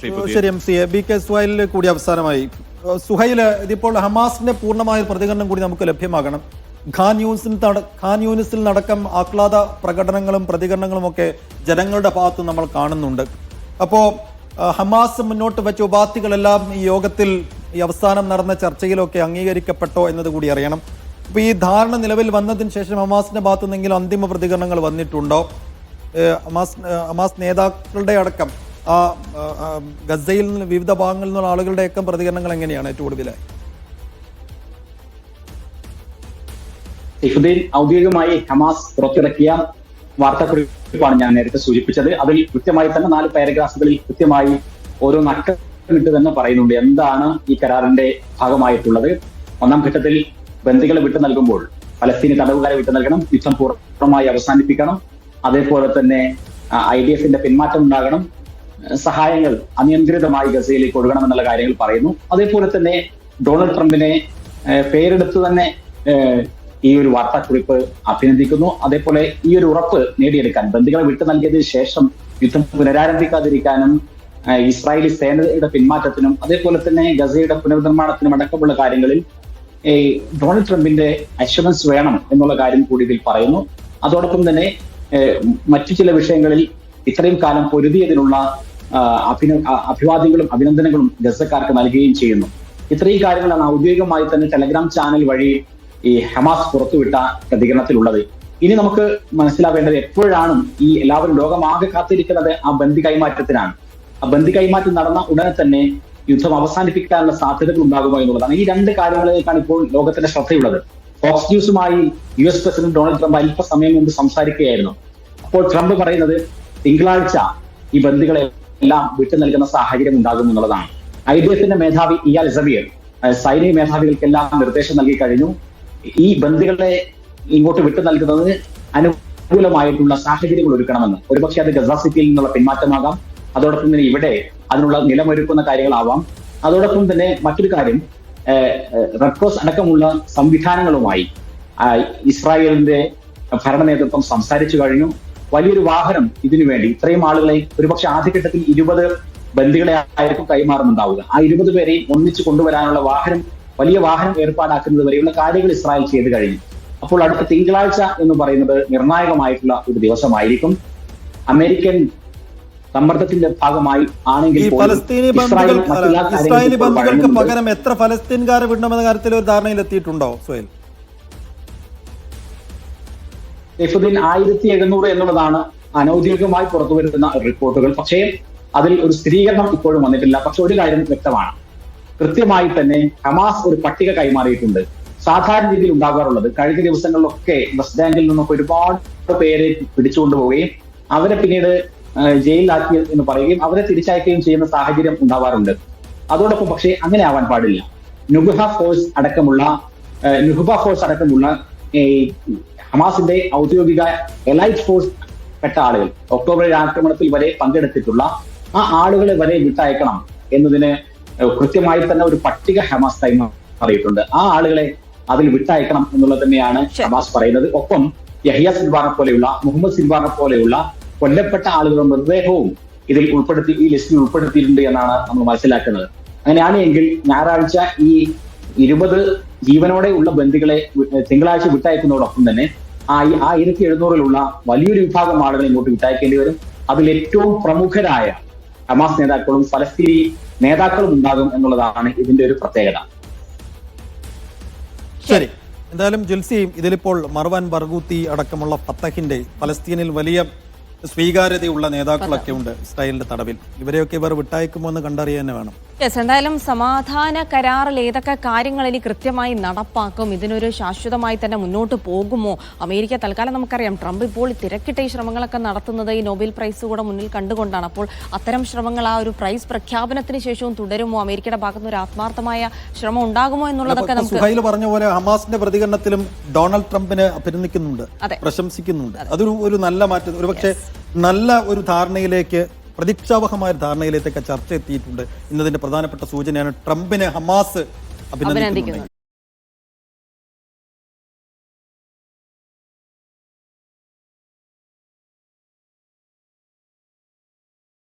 Shri M C A. B K സുഹൈലിൽ കൂടി അവസാനമായി. സുഹൈൽ സുഹൈൽ ഇതിപ്പോൾ ഹമാസിന്റെ പൂർണമായ പ്രതികരണം കൂടി നമുക്ക് ലഭ്യമാകണം. ഖാൻ യൂണിസിൽ ഖാൻ യൂണിസിൽ നടക്കം ആഹ്ലാദ പ്രകടനങ്ങളും പ്രതികരണങ്ങളും ഒക്കെ ജനങ്ങളുടെ ഭാഗത്ത് നമ്മൾ കാണുന്നുണ്ട്. അപ്പോൾ ഹമാസ് മുന്നോട്ട് വെച്ച ഉപാധികളെല്ലാം ഈ യോഗത്തിൽ ഈ അവസാനം നടന്ന ചർച്ചയിലൊക്കെ അംഗീകരിക്കപ്പെട്ടോ എന്നത് കൂടി അറിയണം. അപ്പോൾ ഈ ധാരണ നിലവിൽ വന്നതിന് ശേഷം ഹമാസിന്റെ ഭാഗത്തു നിന്നെങ്കിലും അന്തിമ പ്രതികരണങ്ങൾ വന്നിട്ടുണ്ടോ? ഹമാസ് ഹമാസ് നേതാക്കളുടെ അടക്കം. ആ ഗസയിൽ നിന്ന് വിവിധ ഭാഗങ്ങളിൽ നിന്നുള്ള ആളുകളുടെയൊക്കെ പ്രതികരണങ്ങൾ എങ്ങനെയാണ് ഏറ്റവും കൂടുതലായി സൈഫുദ്ദീൻ ഔദ്യോഗികമായി ഹമാസ് പുറത്തിറക്കിയ വാർത്താക്കുറിപ്പാണ് ഞാൻ നേരത്തെ സൂചിപ്പിച്ചത്. അതിൽ കൃത്യമായി തന്നെ നാല് പാരഗ്രാഫുകളിൽ കൃത്യമായി ഓരോ നക്കമിട്ട് തന്നെ പറയുന്നുണ്ട് എന്താണ് ഈ കരാറിന്റെ ഭാഗമായിട്ടുള്ളത്. ഒന്നാം ഘട്ടത്തിൽ ബന്ധികളെ വിട്ടു നൽകുമ്പോൾ ഫലസ്തീനി തടവുകാരെ വിട്ടു നൽകണം യുദ്ധം പൂർണമായി അവസാനിപ്പിക്കണം. അതേപോലെ തന്നെ ഐ ഡി എഫിന്റെ പിന്മാറ്റം ഉണ്ടാകണം. സഹായങ്ങൾ അനിയന്ത്രിതമായി ഗസയിലേക്ക് ഒഴുകണമെന്നുള്ള കാര്യങ്ങൾ പറയുന്നു. അതേപോലെ തന്നെ ഡൊണാൾഡ് ട്രംപിനെ പേരെടുത്ത് തന്നെ ഈ ഒരു വാർത്താക്കുറിപ്പ് അഭിനന്ദിക്കുന്നു. അതേപോലെ ഈ ഒരു ഉറപ്പ് നേടിയെടുക്കാൻ ബന്ധുക്കളെ വിട്ടു നൽകിയതിനു ശേഷം യുദ്ധം പുനരാരംഭിക്കാതിരിക്കാനും ഇസ്രായേലി സേനയുടെ പിന്മാറ്റത്തിനും അതേപോലെ തന്നെ ഗസയുടെ പുനർനിർമ്മാണത്തിനും അടക്കമുള്ള കാര്യങ്ങളിൽ ഈ ഡൊണാൾഡ് ട്രംപിന്റെ അഷുറൻസ് വേണം എന്നുള്ള കാര്യം കൂടി ഇതിൽ പറയുന്നു. അതോടൊപ്പം തന്നെ മറ്റു ചില വിഷയങ്ങളിൽ ഇത്രയും കാലം പൊരുതിയതിനുള്ള അഭിന അഭിവാദ്യങ്ങളും അഭിനന്ദനങ്ങളും ഗസക്കാർക്ക് നൽകുകയും ചെയ്യുന്നു. ഇത്രയും കാര്യങ്ങളാണ് ഔദ്യോഗികമായി തന്നെ ടെലഗ്രാം ചാനൽ വഴി ഈ ഹമാസ് പുറത്തുവിട്ട പ്രതികരണത്തിലുള്ളത്. ഇനി നമുക്ക് മനസ്സിലാവേണ്ടത് എപ്പോഴാണ് ഈ എല്ലാവരും ലോകമാകെ കാത്തിരിക്കുന്നത് ആ ബന്ധി കൈമാറ്റത്തിനാണ്. ആ ബന്ധി കൈമാറ്റം നടന്ന ഉടനെ തന്നെ യുദ്ധം അവസാനിപ്പിക്കാനുള്ള സാധ്യതകൾ ഉണ്ടാകുമോ എന്നുള്ളതാണ്. ഈ രണ്ട് കാര്യങ്ങളിലേക്കാണ് ഇപ്പോൾ ലോകത്തിന്റെ ശ്രദ്ധയുള്ളത്. Fox ന്യൂസുമായി U S president Donald Trump അല്പസമയം മുമ്പ് സംസാരിക്കുകയായിരുന്നു. അപ്പോൾ ട്രംപ് പറയുന്നത് തിങ്കളാഴ്ച ഈ ബന്ദികളെ എല്ലാം വിട്ടു നൽകുന്ന സാഹചര്യം ഉണ്ടാകും എന്നുള്ളതാണ്. ഐ ഡി എഫിന്റെ മേധാവി ഇയാൽ സബിയർ സൈനിക മേധാവികൾക്കെല്ലാം നിർദ്ദേശം നൽകി കഴിഞ്ഞു. ഈ ബന്ദികളെ ഇങ്ങോട്ട് വിട്ടു നൽകുന്നതിന് അനുകൂലമായിട്ടുള്ള സാഹചര്യങ്ങൾ ഒരുക്കണമെന്ന്. ഒരുപക്ഷെ അത് ഗസ സിറ്റിയിൽ നിന്നുള്ള പിന്മാറ്റമാകാം. അതോടൊപ്പം തന്നെ ഇവിടെ അതിനുള്ള നിലമൊരുക്കുന്ന കാര്യങ്ങളാവാം. അതോടൊപ്പം തന്നെ മറ്റൊരു കാര്യം റെഡ് ക്രോസ് അടക്കമുള്ള സംവിധാനങ്ങളുമായി ഇസ്രായേലിന്റെ ഭരണ നേതൃത്വം സംസാരിച്ചു കഴിഞ്ഞു. വലിയൊരു വാഹനം ഇതിനു വേണ്ടി ഇത്രയും ആളുകളെ ഒരുപക്ഷെ ആദ്യഘട്ടത്തിൽ ഇരുപത് ബന്ദികളെ ആയിരിക്കും കൈമാറുന്നുണ്ടാവുക. ആ ഇരുപത് പേരെയും ഒന്നിച്ചു കൊണ്ടുവരാനുള്ള വാഹനം വലിയ വാഹനം ഏർപ്പാടാക്കുന്നത് വരെയുള്ള കാര്യങ്ങൾ ഇസ്രായേൽ ചെയ്തു കഴിഞ്ഞു. അപ്പോൾ അടുത്ത തിങ്കളാഴ്ച എന്ന് പറയുന്നത് നിർണായകമായിട്ടുള്ള ഒരു ദിവസമായിരിക്കും. അമേരിക്കൻ സമ്മർദ്ദത്തിന്റെ ഭാഗമായി ആണെങ്കിൽ ഫലസ്തീനി ഇസ്രായേലി ബന്ധുക്കൾക്ക് പകരം എത്ര ഫലസ്തീൻകാരെ വിടണമെന്ന കാര്യത്തിൽ ഒരു ധാരണയിൽ എത്തിയിട്ടുണ്ടോ സുഹൈൽ? സൈഫുദ്ദീൻ ആയിരത്തി എഴുന്നൂറ് എന്നുള്ളതാണ് അനൌദ്യോഗികമായി പുറത്തു വരുന്ന റിപ്പോർട്ടുകൾ. പക്ഷേ അതിൽ ഒരു സ്ഥിരീകരണം ഇപ്പോഴും വന്നിട്ടില്ല. പക്ഷെ ഒരു കാര്യം വ്യക്തമാണ്. കൃത്യമായി തന്നെ ഹമാസ് ഒരു പട്ടിക കൈമാറിയിട്ടുണ്ട്. സാധാരണ രീതിയിൽ ഉണ്ടാകാറുള്ളത് കഴിഞ്ഞ ദിവസങ്ങളിലൊക്കെ വെസ്റ്റ് ബാങ്കിൽ നിന്നൊക്കെ ഒരുപാട് പേരെ പിടിച്ചുകൊണ്ടുപോവുകയും അവരെ പിന്നീട് ജയിലിലാക്കി എന്ന് പറയുകയും അവരെ തിരിച്ചയക്കുകയും ചെയ്യുന്ന സാഹചര്യം ഉണ്ടാവാറുണ്ട്. അതോടൊപ്പം പക്ഷേ അങ്ങനെ ആവാൻ പാടില്ല. നുബുഹ ഫോഴ്സ് അടക്കമുള്ള നുഹുബ ഫോഴ്സ് അടക്കമുള്ള ഹമാസിന്റെ ഔദ്യോഗിക എലൈറ്റ് ഫോഴ്സ് പെട്ട ആളുകൾ. ഒക്ടോബർ ആക്രമണത്തിൽ വരെ പങ്കെടുത്തിട്ടുള്ള ആ ആളുകളെ വരെ വിട്ടയക്കണം എന്നതിന് കൃത്യമായി തന്നെ ഒരു പട്ടിക ഹമാസ് കൈമാറിയിട്ടുണ്ട് ആ ആളുകളെ അതിൽ വിട്ടയക്കണം എന്നുള്ളത് തന്നെയാണ്. ഹമാസ് പറയുന്നത്. ഒപ്പം യഹിയ സിൽവാനെ പോലെയുള്ള മുഹമ്മദ് സിൽവാനെ പോലെയുള്ള കൊല്ലപ്പെട്ട ആളുകളുടെ മൃതദേഹവും ഇതിൽ ഉൾപ്പെടുത്തി ഈ ലിസ്റ്റിൽ ഉൾപ്പെടുത്തിയിട്ടുണ്ട് എന്നാണ് നമ്മൾ മനസ്സിലാക്കുന്നത്. അങ്ങനെയാണെങ്കിൽ ഞായറാഴ്ച ഈ ഇരുപത് ജീവനോടെ ഉള്ള ബന്ദികളെ വി- തിങ്കളാഴ്ച വിട്ടയക്കുന്നതോടൊപ്പം തന്നെ ആ ആ ആയിരത്തി എഴുന്നൂറിലുള്ള വലിയൊരു വിഭാഗം ആളുകളെ ഇങ്ങോട്ട് വിട്ടയക്കേണ്ടി വരും. അതിൽ ഏറ്റവും പ്രമുഖരായ ഹമാസ് നേതാക്കളും ഫലസ്തീനി നേതാക്കളും ഉണ്ടാകും എന്നുള്ളതാണ് ഇതിന്റെ ഒരു പ്രത്യേകത. ശരി. എന്തായാലും ജുൽസിയും ഇതിലിപ്പോൾ മർവാൻ ബർഗൂത്തി അടക്കമുള്ള ഫത്തഹിന്റെ ഫലസ്തീനിൽ വലിയ സ്വീകാര്യതയുള്ള നേതാക്കളൊക്കെ ഉണ്ട് ഇസ്രായേലിന്റെ തടവിൽ. ഇവരെയൊക്കെ ഇവർ വിട്ടയക്കുമോ എന്ന് കണ്ടറിയാൻ വേണം. യെസ് എന്തായാലും സമാധാന കരാറിൽ ഏതൊക്കെ കാര്യങ്ങൾ ഇനി കൃത്യമായി നടപ്പാക്കും ഇതിനൊരു ശാശ്വതമായി തന്നെ മുന്നോട്ട് പോകുമോ? അമേരിക്ക തൽക്കാലം നമുക്കറിയാം ട്രംപ് ഇപ്പോൾ തിരക്കിട്ട ഈ ശ്രമങ്ങളൊക്കെ നടത്തുന്നത് ഈ നോബൽ പ്രൈസ് കൂടെ മുന്നിൽ കണ്ടുകൊണ്ടാണ്. അപ്പോൾ അത്തരം ശ്രമങ്ങൾ ആ ഒരു പ്രൈസ് പ്രഖ്യാപനത്തിന് ശേഷവും തുടരുമോ? അമേരിക്കയുടെ ഭാഗത്തുനിന്ന് ഒരു ആത്മാർത്ഥമായ ശ്രമം ഉണ്ടാകുമോ എന്നുള്ളതൊക്കെ നമുക്ക് പറഞ്ഞ പോലെ ഹമാസിന്റെ പ്രതികരണത്തിലും ഡൊണാൾഡ് ട്രംപിനെ അഭിനന്ദിക്കുന്നുണ്ട്. പ്രശംസിക്കുന്നുണ്ട്. അതൊരു ഒരു നല്ല മാറ്റം. ഒരുപക്ഷെ നല്ല ഒരു ധാരണയിലേക്ക് പ്രതീക്ഷാവഹമായ ധാരണയിലേക്കൊക്കെ ചർച്ച എത്തിയിട്ടുണ്ട്. ഇന്നതിന്റെ പ്രധാനപ്പെട്ട സൂചനയാണ് ട്രംപിനെ ഹമാസ് അഭിനന്ദിക്കുന്നത്.